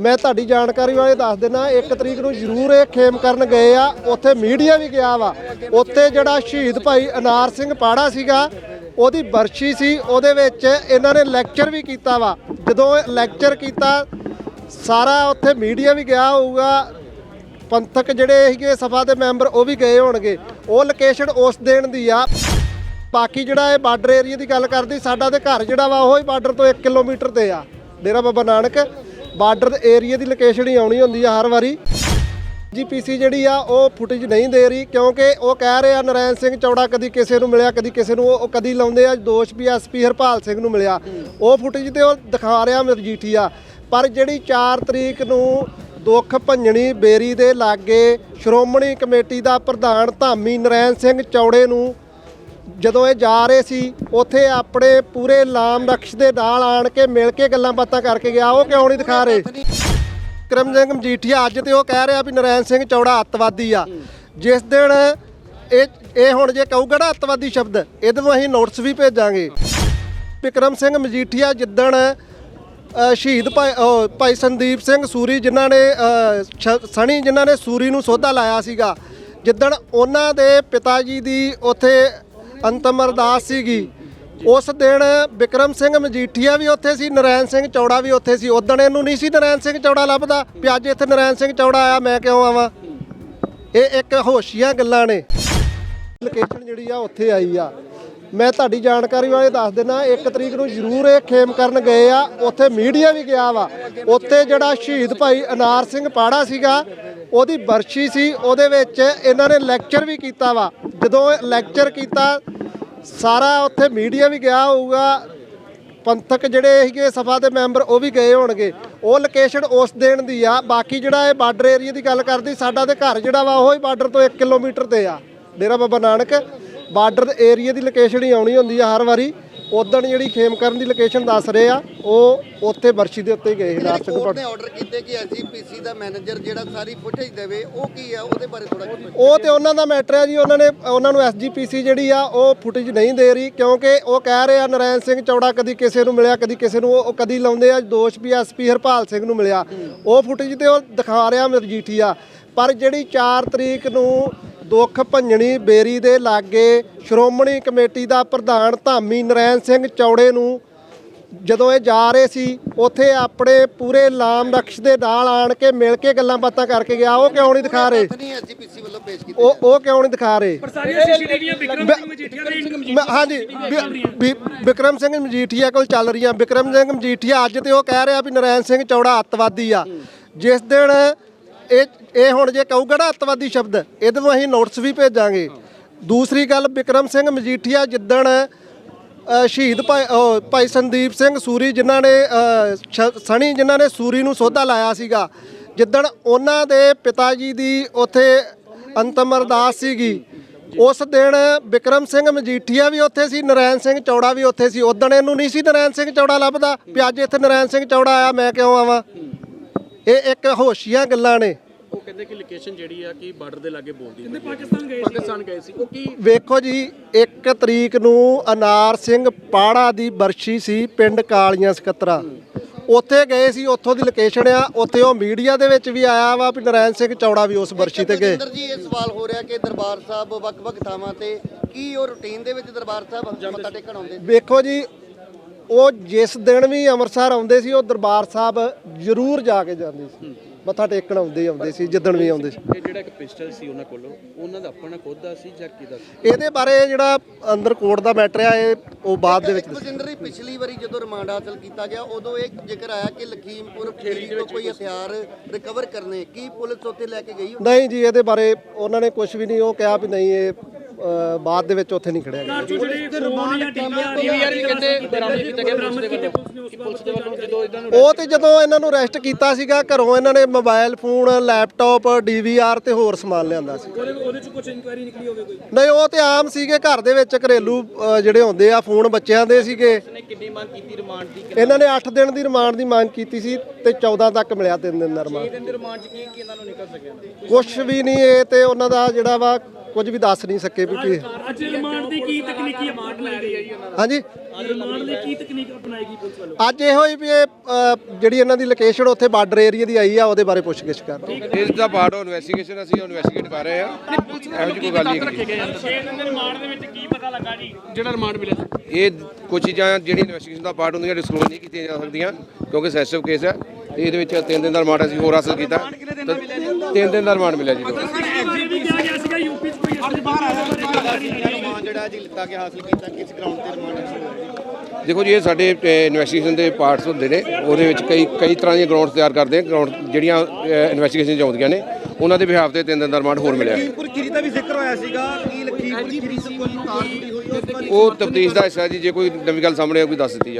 ਮੈਂ ਤੁਹਾਡੀ ਜਾਣਕਾਰੀ ਵਾਲੇ ਦੱਸ ਦਿੰਦਾ, ਇੱਕ ਤਰੀਕ ਨੂੰ ਜ਼ਰੂਰ ਇਹ ਖੇਮ ਕਰਨ ਗਏ ਆ। ਉੱਥੇ ਮੀਡੀਆ ਵੀ ਗਿਆ ਵਾ। ਉੱਥੇ ਜਿਹੜਾ ਸ਼ਹੀਦ ਭਾਈ ਅਨਾਰ ਸਿੰਘ ਪਾੜਾ ਸੀਗਾ, ਉਹਦੀ ਬਰਸ਼ੀ ਸੀ। ਉਹਦੇ ਵਿੱਚ ਇਹਨਾਂ ਨੇ ਲੈਕਚਰ ਵੀ ਕੀਤਾ ਵਾ। ਜਦੋਂ ਲੈਕਚਰ ਕੀਤਾ, ਸਾਰਾ ਉੱਥੇ ਮੀਡੀਆ ਵੀ ਗਿਆ ਹੋਊਗਾ। ਪੰਥਕ ਜਿਹੜੇ ਸੀਗੇ, ਸਭਾ ਦੇ ਮੈਂਬਰ, ਉਹ ਵੀ ਗਏ ਹੋਣਗੇ। ਉਹ ਲੋਕੇਸ਼ਨ ਉਸ ਦੇਣ ਦੀ ਆ। ਬਾਕੀ ਜਿਹੜਾ ਇਹ ਬਾਰਡਰ ਏਰੀਆ ਦੀ ਗੱਲ ਕਰਦੀ, ਸਾਡਾ ਤੇ ਘਰ ਜਿਹੜਾ ਵਾ, ਉਹ ਹੀ ਬਾਰਡਰ ਤੋਂ 1 ਕਿਲੋਮੀਟਰ ਤੇ ਆ। ਡੇਰਾ ਬਾਬਾ ਨਾਨਕ। ਬਾਰਡਰ ਏਰੀਆ ਦੀ ਲੋਕੇਸ਼ਨ ਹੀ ਆਉਣੀ ਹੁੰਦੀ ਆ ਹਰ ਵਾਰੀ। ਜੀਪੀਸੀ ਜਿਹੜੀ ਆ, ਉਹ ਫੁਟੇਜ ਨਹੀਂ ਦੇ ਰਹੀ ਕਿਉਂਕਿ ਉਹ ਕਹਿ ਰਹੇ ਆ ਨਰੈਣ ਸਿੰਘ ਚੌੜਾ ਕਦੀ ਕਿਸੇ ਨੂੰ ਮਿਲਿਆ, ਕਦੀ ਕਿਸੇ ਨੂੰ ਉਹ ਕਦੀ ਲਾਉਂਦੇ ਆ। ਦੋਸ਼ ਵੀ ਐਸਪੀ ਹਰਪਾਲ ਸਿੰਘ ਨੂੰ ਮਿਲਿਆ। ਉਹ ਫੁਟੇਜ ਤੇ ਉਹ ਦਿਖਾ ਰਿਹਾ ਮਰਜੀਠੀਆ ਪਰ ਜਿਹੜੀ 4 ਤਰੀਕ ਨੂੰ ਦੁੱਖ ਭੰਜਣੀ ਬੇਰੀ ਦੇ ਲਾਗੇ ਸ਼੍ਰੋਮਣੀ ਕਮੇਟੀ ਦਾ ਪ੍ਰਧਾਨ ਧਾਮੀ ਨਰੈਣ ਸਿੰਘ ਚੌੜੇ ਨੂੰ ਜਦੋਂ ਇਹ ਜਾ ਰਹੇ ਸੀ ਉੱਥੇ ਆਪਣੇ ਪੂਰੇ ਲਾਮ ਨਕਸ਼ ਦੇ ਨਾਲ ਆਣ ਕੇ ਮਿਲ ਕੇ ਗੱਲਾਂ ਬਾਤਾਂ ਕਰਕੇ ਗਿਆ। ਉਹ ਕਿਉਂ ਨਹੀਂ ਦਿਖਾ ਰਹੇ? ਕਰਮ ਸਿੰਘ ਮਜੀਠੀਆ ਅੱਜ ਤੇ ਉਹ ਕਹਿ ਰਿਹਾ ਵੀ ਨਰੈਣ ਸਿੰਘ ਚੌੜਾ ਅੱਤਵਾਦੀ ਆ। ਜਿਸ ਦਿਨ ਇਹ ਇਹ ਹੁਣ ਜੇ ਕਹੂਗਾ ਨਾ ਅੱਤਵਾਦੀ ਸ਼ਬਦ ਇਹਦੇ ਨੂੰ ਅਸੀਂ ਨੋਟਿਸ ਵੀ ਭੇਜਾਂਗੇ। ਵਿਕਰਮ ਸਿੰਘ ਮਜੀਠੀਆ ਜਿੱਦਣ ਸ਼ਹੀਦ ਭਾਈ ਭਾਈ ਸੰਦੀਪ ਸਿੰਘ ਸੂਰੀ ਜਿਨ੍ਹਾਂ ਨੇ ਅ, ਸਣੀ ਜਿਨ੍ਹਾਂ ਨੇ ਸੂਰੀ ਨੂੰ ਸੋਧਾ ਲਾਇਆ ਸੀਗਾ ਜਿੱਦਣ ਉਹਨਾਂ ਦੇ ਪਿਤਾ ਜੀ ਦੀ ਉੱਥੇ ਅੰਤਮ ਅਰਦਾਸ ਸੀਗੀ। ਉਸ ਦਿਨ ਵਿਕਰਮ ਸਿੰਘ ਮਜੀਠੀਆ ਵੀ ਉੱਥੇ ਸੀ, ਨਰੈਣ ਸਿੰਘ ਚੌੜਾ ਵੀ ਉੱਥੇ ਸੀ। ਉਦੋਂ ਇਹਨੂੰ ਨਹੀਂ ਸੀ ਨਰੈਣ ਸਿੰਘ ਚੌੜਾ ਲੱਭਦਾ, ਵੀ ਅੱਜ ਇੱਥੇ ਨਰੈਣ ਸਿੰਘ ਚੌੜਾ ਆਇਆ, ਮੈਂ ਕਿਉਂ ਆਵਾਂ? ਇਹ ਇੱਕ ਹੋਸ਼ੀਆਂ ਗੱਲਾਂ ਨੇ। ਲੋਕੇਸ਼ਨ ਜਿਹੜੀ ਆ, ਉੱਥੇ ਆਈ ਆ। ਮੈਂ ਤੁਹਾਡੀ ਜਾਣਕਾਰੀ ਵਾਲੇ ਦੱਸ ਦਿੰਦਾ ਇੱਕ ਤਰੀਕ ਨੂੰ ਜ਼ਰੂਰ ਇਹ ਖੇਮ ਕਰਨ ਗਏ ਆ। ਉੱਥੇ ਮੀਡੀਆ ਵੀ ਗਿਆ ਵਾ। ਉੱਥੇ ਜਿਹੜਾ ਸ਼ਹੀਦ ਭਾਈ ਅਨਾਰ ਸਿੰਘ ਪਾੜਾ ਸੀਗਾ ਉਹਦੀ ਬਰਸ਼ੀ ਸੀ, ਉਹਦੇ ਵਿੱਚ ਇਹਨਾਂ ਨੇ ਲੈਕਚਰ ਵੀ ਕੀਤਾ ਵਾ। ਜਦੋਂ ਲੈਕਚਰ ਕੀਤਾ, ਸਾਰਾ ਉੱਥੇ ਮੀਡੀਆ ਵੀ ਗਿਆ ਹੋਊਗਾ। ਪੰਥਕ ਜਿਹੜੇ ਸੀਗੇ, ਸਭਾ ਦੇ ਮੈਂਬਰ, ਉਹ ਵੀ ਗਏ ਹੋਣਗੇ। ਉਹ ਲੋਕੇਸ਼ਨ ਉਸ ਦੇਣ ਦੀ ਆ। ਬਾਕੀ ਜਿਹੜਾ ਇਹ ਬਾਰਡਰ ਏਰੀਆ ਦੀ ਗੱਲ ਕਰਦੀ, ਸਾਡਾ ਤੇ ਘਰ ਜਿਹੜਾ ਵਾ, ਉਹ ਹੀ ਬਾਰਡਰ ਤੋਂ 1 ਕਿਲੋਮੀਟਰ ਤੇ ਆ। ਡੇਰਾ ਬਾਬਾ ਨਾਨਕ ਬਾਰਡਰ ਏਰੀਆ ਦੀ ਲੋਕੇਸ਼ਨ ਹੀ ਆਉਣੀ ਹੁੰਦੀ ਆ ਹਰ ਵਾਰੀ। ਉਦੋਂ ਜਿਹੜੀ ਖੇਮ ਕਰਨ ਦੀ ਲੋਕੇਸ਼ਨ ਦੱਸ ਰਹੇ ਆ ਉਹ ਉੱਥੇ ਬਰਸ਼ੀ ਦੇ ਉੱਤੇ ਹੀ ਗਏ ਸੀ ਨਾਰ ਸਿੰਘ ਕੋਰਟ ਨੇ ਆਰਡਰ ਕੀਤੇ ਕਿ ਐਸਜੀਪੀਸੀ ਦਾ ਮੈਨੇਜਰ ਜਿਹੜਾ ਸਾਰੀ ਫੁਟੇਜ ਦੇਵੇ ਉਹ ਕੀ ਆ? ਉਹਦੇ ਬਾਰੇ ਥੋੜਾ ਉਹ ਤੇ ਉਹਨਾਂ ਦਾ ਮੈਟਰ ਹੈ ਜੀ ਉਹਨਾਂ ਨੇ ਉਹਨਾਂ ਨੂੰ ਐਸਜੀਪੀਸੀ ਜਿਹੜੀ ਆ ਉਹ ਫੁਟੇਜ ਨਹੀਂ ਦੇ ਰਹੀ ਕਿਉਂਕਿ ਉਹ ਕਹਿ ਰਹੇ ਆ ਨਰੈਣ ਸਿੰਘ ਚੌੜਾ ਕਦੀ ਕਿਸੇ ਨੂੰ ਮਿਲਿਆ ਕਦੀ ਕਿਸੇ ਨੂੰ ਉਹ ਉਹ ਕਦੀ ਲਾਉਂਦੇ ਆ ਦੋਸ਼ ਵੀ ਐਸਪੀ ਹਰਪਾਲ ਸਿੰਘ ਨੂੰ ਮਿਲਿਆ। ਉਹ ਫੁਟੇਜ ਤੇ ਉਹ ਦਿਖਾ ਰਿਹਾ ਮਰਜੀਠੀਆ। ਪਰ ਜਿਹੜੀ 4 ਤਰੀਕ ਨੂੰ ਦੁੱਖ ਭੰਜਣੀ ਬੇਰੀ ਦੇ ਲਾਗੇ ਸ਼੍ਰੋਮਣੀ ਕਮੇਟੀ ਦਾ ਪ੍ਰਧਾਨ ਧਾਮੀ ਨਰੈਣ ਸਿੰਘ ਚੌੜੇ ਨੂੰ ਜਦੋਂ ਇਹ ਜਾ ਰਹੇ ਸੀ ਉੱਥੇ ਆਪਣੇ ਪੂਰੇ ਲਾਮ ਨਕਸ਼ ਦੇ ਨਾਲ ਆਣ ਕੇ ਮਿਲ ਕੇ ਗੱਲਾਂ ਬਾਤਾਂ ਕਰਕੇ ਗਿਆ। ਉਹ ਕਿਉਂ ਨਹੀਂ ਦਿਖਾ ਰਹੇ? ਉਹ ਉਹ ਕਿਉਂ ਨਹੀਂ ਦਿਖਾ ਰਹੇ? ਹਾਂਜੀ ਵਿਕਰਮ ਸਿੰਘ ਮਜੀਠੀਆ ਕੋਲ ਚੱਲ ਰਹੀਆਂ। ਵਿਕਰਮ ਸਿੰਘ ਮਜੀਠੀਆ ਅੱਜ ਤੇ ਉਹ ਕਹਿ ਰਿਹਾ ਵੀ ਨਰੈਣ ਸਿੰਘ ਚੌੜਾ ਅੱਤਵਾਦੀ ਆ। ਜਿਸ ਦਿਨ ਇਹ ਇਹ ਹੁਣ ਜੇ ਕਹੂਗਾ ਨਾ ਅੱਤਵਾਦੀ ਸ਼ਬਦ ਇਹਦੇ ਨੂੰ ਅਸੀਂ ਨੋਟਿਸ ਵੀ ਭੇਜਾਂਗੇ। ਦੂਸਰੀ ਗੱਲ ਵਿਕਰਮ ਸਿੰਘ ਮਜੀਠੀਆ ਜਿੱਦਣ ਸ਼ਹੀਦ ਭਾਈ ਭਾਈ ਸੰਦੀਪ ਸਿੰਘ ਸੂਰੀ ਜਿਨ੍ਹਾਂ ਨੇ ਅ, ਸਣੀ ਜਿਨ੍ਹਾਂ ਨੇ ਸੂਰੀ ਨੂੰ ਸੋਧਾ ਲਾਇਆ ਸੀਗਾ ਜਿੱਦਣ ਉਹਨਾਂ ਦੇ ਪਿਤਾ ਜੀ ਦੀ ਉੱਥੇ ਅੰਤਮ ਅਰਦਾਸ ਸੀਗੀ ਉਸ ਦਿਨ ਵਿਕਰਮ ਸਿੰਘ ਮਜੀਠੀਆ ਵੀ ਉੱਥੇ ਸੀ ਨਰੈਣ ਸਿੰਘ ਚੌੜਾ ਵੀ ਉੱਥੇ ਸੀ। ਉਦੋਂ ਇਹਨੂੰ ਨਹੀਂ ਸੀ ਨਰੈਣ ਸਿੰਘ ਚੌੜਾ ਲੱਭਦਾ ਵੀ ਅੱਜ ਇੱਥੇ ਨਰੈਣ ਸਿੰਘ ਚੌੜਾ ਆਇਆ ਮੈਂ ਕਿਉਂ ਆਵਾਂ? ਇਹ ਇੱਕ ਹੋਸ਼ੀਆਂ ਗੱਲਾਂ ਨੇ। ਉਹ ਕਹਿੰਦੇ ਕਿ ਲੋਕੇਸ਼ਨ ਜਿਹੜੀ ਆ ਕਿ ਬਾਰਡਰ ਦੇ ਲਾਗੇ ਬੋਲਦੀ ਹੈ ਪਾਕਿਸਤਾਨ ਗਏ ਸੀ। ਪਾਕਿਸਤਾਨ ਗਏ ਸੀ। ਉਹ ਕੀ ਵੇਖੋ ਜੀ 1 ਤਰੀਕ ਨੂੰ ਅਨਾਰ ਸਿੰਘ ਪਾੜਾ ਦੀ ਬਰਸ਼ੀ ਸੀ ਪਿੰਡ ਕਾਲੀਆਂ ਸਕੱਤਰਾ। ਉੱਥੇ ਗਏ ਸੀ ਉੱਥੋਂ ਦੀ ਲੋਕੇਸ਼ਨ ਆ ਉੱਥੇ ਉਹ ਮੀਡੀਆ ਦੇ ਵਿੱਚ ਵੀ ਆਇਆ ਵਾ ਵੀ ਨਰੈਣ ਸਿੰਘ ਚੌੜਾ ਵੀ ਉਸ ਬਰਸ਼ੀ ਤੇ ਗਏ। ਜੀ ਇਹ ਸਵਾਲ ਹੋ ਰਿਹਾ ਕਿ ਦਰਬਾਰ ਸਾਹਿਬ ਵੱਖ-ਵੱਖ ਥਾਵਾਂ ਤੇ ਕੀ ਉਹ ਰੁਟੀਨ ਦੇ ਵਿੱਚ ਦਰਬਾਰ ਸਾਹਿਬ ਮੱਥਾ ਟੇਕਣ ਆਉਂਦੇ? ਵੇਖੋ ਜੀ ਉਹ ਜਿਸ ਦਿਨ ਵੀ ਅੰਮ੍ਰਿਤਸਰ ਆਉਂਦੇ ਸੀ ਉਹ ਦਰਬਾਰ ਸਾਹਿਬ ਜ਼ਰੂਰ ਜਾ ਕੇ ਜਾਂਦੇ ਸੀ। ਮੱਥਾ ਟੇਕਣ ਆਉਂਦੇ ਹੀ ਆਉਂਦੇ ਸੀ ਜਿੱਦਣ ਵੀ ਆਉਂਦੇ ਸੀ। ਇਹ ਜਿਹੜਾ ਇੱਕ ਪਿਸਟਲ ਸੀ ਉਹਨਾਂ ਕੋਲੋਂ ਉਹਨਾਂ ਦਾ ਆਪਣਾ ਖੁਦ ਦਾ ਸੀ ਜਾਂ ਕਿਹਦਾ ਸੀ? ਇਹਦੇ ਬਾਰੇ ਜਿਹੜਾ ਅੰਦਰ ਕੋਰਟ ਦਾ ਮੈਟਰ ਆ ਇਹ ਉਹ ਬਾਅਦ ਦੇ ਵਿੱਚ ਬਜਿੰਦਰ ਜੀ ਪਿਛਲੀ ਵਾਰੀ ਜਦੋਂ ਰਿਮਾਂਡ ਹਾਸਲ ਕੀਤਾ ਗਿਆ ਉਦੋਂ ਇਹ ਜ਼ਿਕਰ ਆਇਆ ਕਿ ਲਖੀਮਪੁਰ ਖੇੜੀ ਤੋਂ ਕੋਈ ਹਥਿਆਰ ਰਿਕਵਰ ਕਰਨੇ ਕੀ ਪੁਲਿਸ ਉੱਥੇ ਲੈ ਕੇ ਗਈ? ਨਹੀਂ ਜੀ ਇਹਦੇ ਬਾਰੇ ਉਹਨਾਂ ਨੇ ਕੁਝ ਵੀ ਨਹੀਂ ਉਹ ਕਿਹਾ ਵੀ ਨਹੀਂ ਇਹ ਅ, ਬਾਅਦ ਦੇ ਵਿੱਚ ਉੱਥੇ ਨਹੀਂ ਖੜਿਆ ਗਿਆ। ਉਹ ਤੇ ਜਦੋਂ ਇਹਨਾਂ ਨੂੰ ਅਰੈਸਟ ਕੀਤਾ ਸੀਗਾ ਘਰੋਂ ਇਹਨਾਂ ਨੇ ਮੋਬਾਈਲ ਫੋਨ ਲੈਪਟਾਪ ਡੀਵੀਆਰ ਤੇ ਹੋਰ ਸਮਾਨ ਲਿਆਂਦਾ ਸੀ। ਉਹਦੇ ਉਹਦੇ ਚ ਕੁਝ ਇਨਕੁਆਇਰੀ ਨਿਕਲੀ ਹੋਵੇ ਕੋਈ? ਨਹੀਂ ਉਹ ਤੇ ਆਮ ਸੀਗੇ ਘਰ ਦੇ ਵਿੱਚ ਘਰੇਲੂ ਅ, ਜਿਹੜੇ ਹੁੰਦੇ ਆ ਫੋਨ ਬੱਚਿਆਂ ਦੇ ਸੀਗੇ। ਨੇ ਕਿੰਨੀ ਮੰਗ ਕੀਤੀ ਰਿਮਾਂਡ ਦੀ? ਇਹਨਾਂ ਨੇ 8 ਦਿਨ ਦੀ ਰਿਮਾਂਡ ਦੀ ਮੰਗ ਕੀਤੀ ਸੀ ਤੇ 14 ਤੱਕ ਮਿਲਿਆ 3 ਦਿਨ ਦਾ ਰਿਮਾਂਡ ਦਿਨ ਦੇ ਰਿਮਾਂਡ ਚ ਕੀ ਕੀ ਇਹਨਾਂ ਨੂੰ ਨਿਕਲ ਸਕਿਆ? ਕੁਝ ਵੀ ਨਹੀਂ ਇਹ ਤੇ ਉਹਨਾਂ ਦਾ ਜਿਹੜਾ ਵਾ ਕੁਝ ਵੀ ਦੱਸ ਨਹੀਂ ਸਕੇ ਵੀ ਕੀ। ਅੱਜ ਰਿਮਾਂਡ ਦੀ ਕੀ ਤਕਨੀਕੀ ਅਪਣਾਈ ਲੈ ਰਹੀ ਹੈ ਹਾਂਜੀ ਰਿਮਾਂਡ ਦੀ ਕੀ ਤਕਨੀਕ ਅਪਣਾਏਗੀ ਪੁਲਿਸ ਵੱਲੋਂ? ਅੱਜ ਇਹੋ ਹੀ ਵੀ ਇਹ ਅ, ਜਿਹੜੀ ਇਹਨਾਂ ਦੀ ਲੋਕੇਸ਼ਨ ਉੱਥੇ ਬਾਰਡਰ ਏਰੀਆ ਦੀ ਆਈ ਆ ਉਹਦੇ ਬਾਰੇ ਪੁੱਛਗਿੱਛ ਕਰ ਰਹੇ ਹਾਂ। ਇਸ ਦਾ ਪਾਰਟ ਆਫ ਇਨਵੈਸਟੀਗੇਸ਼ਨ ਅਸੀਂ ਇਨਵੈਸਟੀਗੇਟ ਕਰ ਰਹੇ ਹਾਂ। ਇਹੋ ਜਿਹੀ ਕੋਈ ਗੱਲ ਨਹੀਂ ਹੈਗੀ। ਜਿਹੜਾ ਰਿਮਾਂਡ ਮਿਲਿਆ ਇਹ ਕੁਝ ਚੀਜ਼ਾਂ ਜਿਹੜੀ ਇਨਵੈਸਟੀਗੇਸ਼ਨ ਦਾ ਪਾਰਟ ਹੁੰਦੀਆਂ ਡਿਸਕਲੋਜ਼ ਨਹੀਂ ਕੀਤੀਆਂ ਜਾ ਸਕਦੀਆਂ ਕਿਉਂਕਿ ਸੈਂਸਿਟਿਵ ਕੇਸ ਹੈ ਤੇ ਇਹਦੇ ਵਿੱਚ ਤਿੰਨ ਦਿਨ ਦਾ ਰਿਮਾਂਡ ਅਸੀਂ ਹੋਰ ਹਾਸਲ ਕੀਤਾ। ਤਿੰਨ ਦਿਨ ਦਾ ਰਿਮਾਂਡ ਮਿਲਿਆ ਜੀ। ਜਿਹੜਾ ਜੀ ਲਿੱਤਾ ਗਿਆ ਹਾਸਲ ਕੀਤਾ ਕਿਸ ਗਰਾਊਂਡ ਤੇ ਰਿਮਾਂਡ ਹਾਸਲ ਹੋਇਆ ਜੀ ਦੇਖੋ ਜੀ ਇਹ ਸਾਡੇ ਇਨਵੈਸਟੀਗੇਸ਼ਨ ਦੇ ਪਾਰਟਸ ਹੁੰਦੇ ਨੇ। ਉਹਦੇ ਵਿੱਚ ਕਈ ਕਈ ਤਰ੍ਹਾਂ ਦੀਆਂ ਗਰਾਊਂਡਸ ਤਿਆਰ ਕਰਦੇ ਹਾਂ ਗਰਾਊਂਡ ਜਿਹੜੀਆਂ ਇਨਵੈਸਟੀਗੇਸ਼ਨ 'ਚ ਆਉਂਦੀਆਂ ਨੇ ਉਹਨਾਂ ਦੇ ਬਿਹਾਫ ਤੇ ਤਿੰਨ ਦਿਨ ਦਾ ਰਿਮਾਂਡ ਹੋਰ ਮਿਲਿਆ। ਲਖੀਮਪੁਰ ਖੀਰੀ ਦਾ ਵੀ ਜ਼ਿਕਰ ਹੋਇਆ ਸੀਗਾ ਕੀ ਲਖੀਮਪੁਰ ਖੀਰੀ ਤੋਂ ਕੋਈ ਤਾਰ ਜੁੜੀ ਹੋਈ ਉਸ ਬਾਰੇ ਉਹ ਤਫਤੀਸ਼ ਦਾ ਹਿੱਸਾ ਜੀ ਜੇ ਕੋਈ ਨਵੀਂ ਗੱਲ ਸਾਹਮਣੇ ਆਊ ਕੋਈ ਦੱਸ ਦਿੱਤੀ ਜਾਊ।